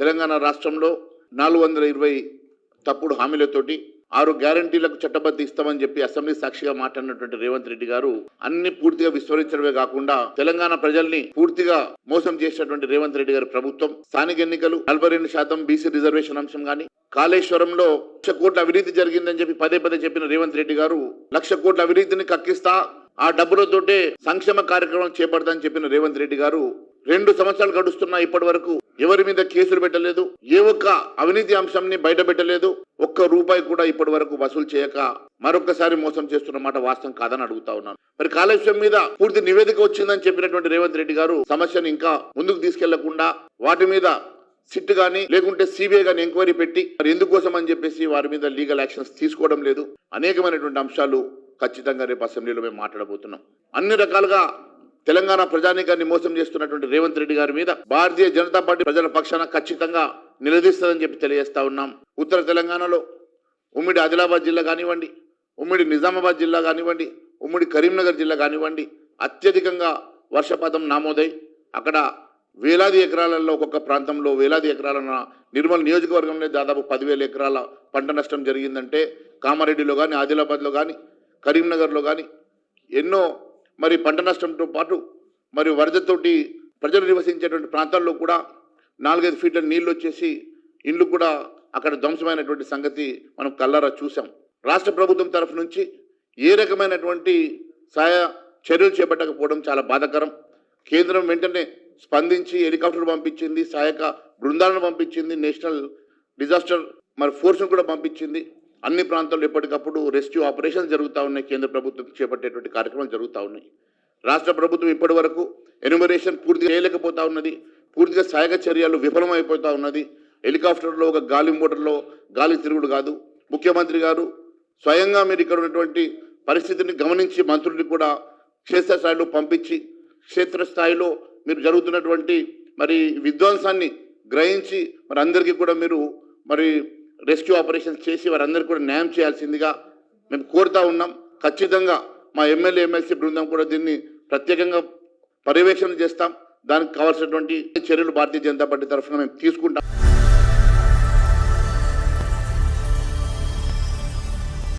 తెలంగాణ రాష్ట్రంలో నాలుగు వందల ఇరవై తప్పుడు హామీలతోటి ఆరు గ్యారంటీలకు చట్టబద్ధ ఇస్తామని చెప్పి అసెంబ్లీ సాక్షిగా మాట్లాడినటువంటి రేవంత్ రెడ్డి గారు అన్ని పూర్తిగా విస్మరించడమే కాకుండా తెలంగాణ ప్రజల్ని పూర్తిగా మోసం చేసినటువంటి రేవంత్ రెడ్డి గారి ప్రభుత్వం స్థానిక ఎన్నికలు నలభై రెండు శాతం బీసీ రిజర్వేషన్ అంశం గాని కాళేశ్వరంలో లక్ష కోట్ల అవినీతి జరిగిందని చెప్పి పదే పదే చెప్పిన రేవంత్ రెడ్డి గారు లక్ష కోట్ల అవినీతిని కక్కిస్తా ఆ డబ్బులతోటే సంక్షేమ కార్యక్రమం చేపడతామని చెప్పిన రేవంత్ రెడ్డి గారు రెండు సంవత్సరాలు గడుస్తున్నా ఇప్పటి వరకు ఎవరి మీద కేసులు పెట్టలేదు ఏ ఒక్క అవినీతి అంశంని బయట పెట్టలేదు ఒక్క రూపాయి కూడా ఇప్పటి వరకు వసూలు చేయక మరొకసారి మోసం చేస్తున్న మాట వాస్తవం కాదని అడుగుతా ఉన్నాను. మరి కాళేశ్వరం మీద పూర్తి నివేదిక వచ్చిందని చెప్పినటువంటి రేవంత్ రెడ్డి గారు సమస్యను ఇంకా ముందుకు తీసుకెళ్ళకుండా వాటి మీద సిట్ గాని లేకుంటే సిబిఐ గాని ఎంక్వైరీ పెట్టి మరి ఎందుకోసం అని చెప్పేసి వారి మీద లీగల్ యాక్షన్స్ తీసుకోవడం లేదు. అనేకమైనటువంటి అంశాలు ఖచ్చితంగా రేపు అసెంబ్లీలో మేము మాట్లాడబోతున్నాం. అన్ని రకాలుగా తెలంగాణ ప్రజానీకాన్ని మోసం చేస్తున్నటువంటి రేవంత్ రెడ్డి గారి మీద భారతీయ జనతా పార్టీ ప్రజల పక్షాన ఖచ్చితంగా నిలదీస్తుందని చెప్పి తెలియజేస్తా ఉన్నాం. ఉత్తర తెలంగాణలో ఉమ్మడి ఆదిలాబాద్ జిల్లా కానివ్వండి ఉమ్మడి నిజామాబాద్ జిల్లా కానివ్వండి ఉమ్మడి కరీంనగర్ జిల్లా కానివ్వండి అత్యధికంగా వర్షపాతం నామోదై అక్కడ వేలాది ఎకరాలలో ఒక్కొక్క ప్రాంతంలో వేలాది ఎకరాల నిర్మల్ నియోజకవర్గంలో దాదాపు పదివేల ఎకరాల పంట నష్టం జరిగిందంటే కామారెడ్డిలో కానీ ఆదిలాబాద్లో కానీ కరీంనగర్లో కానీ ఎన్నో మరి పంట నష్టంతో పాటు మరి వరదతోటి ప్రజలు నివసించేటువంటి ప్రాంతాల్లో కూడా నాలుగైదు ఫీట్ల నీళ్ళు వచ్చేసి ఇండ్లు కూడా అక్కడ ధ్వంసమైనటువంటి సంగతి మనం కల్లారా చూసాం రాష్ట్ర ప్రభుత్వం తరఫు నుంచి ఏ రకమైనటువంటి సహాయ చర్యలు చేపట్టకపోవడం చాలా బాధాకరం. కేంద్రం వెంటనే స్పందించి హెలికాప్టర్ పంపించింది సహాయక బృందాలను పంపించింది నేషనల్ డిజాస్టర్ మరి ఫోర్స్ను కూడా పంపించింది. అన్ని ప్రాంతాల్లో ఎప్పటికప్పుడు రెస్క్యూ ఆపరేషన్ జరుగుతూ ఉన్నాయి. కేంద్ర ప్రభుత్వం చేపట్టేటువంటి కార్యక్రమాలు జరుగుతూ ఉన్నాయి. రాష్ట్ర ప్రభుత్వం ఇప్పటి వరకు ఎన్యుమరేషన్ పూర్తిగా చేయలేకపోతా ఉన్నది. పూర్తిగా సహాయక చర్యలు విఫలమైపోతూ ఉన్నది. హెలికాప్టర్లో ఒక గాలి మోటార్లో గాలి తిరుగుడు కాదు. ముఖ్యమంత్రి గారు స్వయంగా మీరు ఇక్కడ ఉన్నటువంటి పరిస్థితిని గమనించి మంత్రుల్ని కూడా క్షేత్రస్థాయిలో పంపించి క్షేత్రస్థాయిలో మీరు జరుగుతున్నటువంటి మరి విధ్వంసాన్ని గ్రహించి మరి అందరికీ కూడా మీరు మరి రెస్క్యూ ఆపరేషన్స్ చేసి వారందరికీ కూడా న్యాయం చేయాల్సిందిగా మేము కోరుతా ఉన్నాం. ఖచ్చితంగా మా ఎమ్మెల్యే ఎమ్మెల్సీ బృందం కూడా దీన్ని ప్రత్యేకంగా పర్యవేక్షణ చేస్తాం. దానికి కావాల్సినటువంటి చర్యలు భారతీయ జనతా పార్టీ తరఫున మేము తీసుకుంటాం.